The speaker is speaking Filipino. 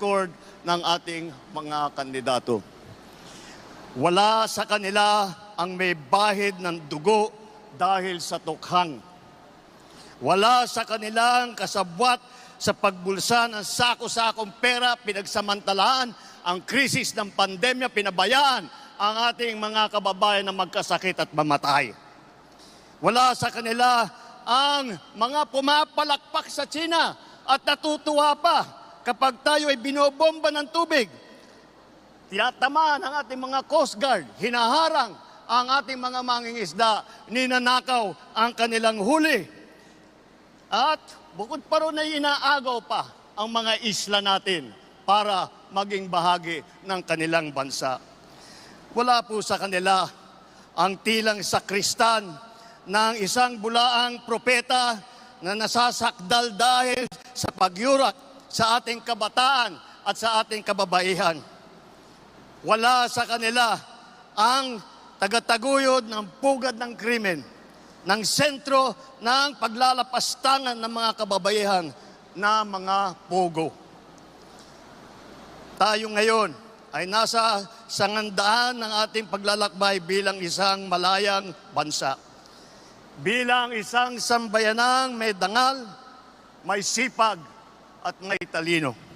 record ng ating mga kandidato. Wala sa kanila ang may bahid ng dugo dahil sa tukhang. Wala sa kanilang kasabwat sa pagbulsa ng sako-sakong pera, pinagsamantalaan ang krisis ng pandemya, pinabayaan ang ating mga kababayan na magkasakit at mamatay. Wala sa kanila ang mga pumapalakpak sa China at natutuwa pa kapag tayo ay binobomba ng tubig. Tinatamaan ang ating mga Coast Guard, hinaharang ang ating mga mangingisda, ninanakaw ang kanilang huli. At bukod pa ron ay inaagaw pa ang mga isla natin para maging bahagi ng kanilang bansa. Wala po sa kanila ang tilang sakristan ng isang bulaang propeta na nasasakdal dahil sa pagyurak sa ating kabataan at sa ating kababaihan. Wala sa kanila ang tagataguyod ng pugad ng krimen, ng sentro ng paglalapastangan ng mga kababaihan na mga pugo. Tayo ngayon ay nasa sangandaan ng ating paglalakbay bilang isang malayang bansa. Bilang isang sambayanang may dangal, may sipag at may Vitalino.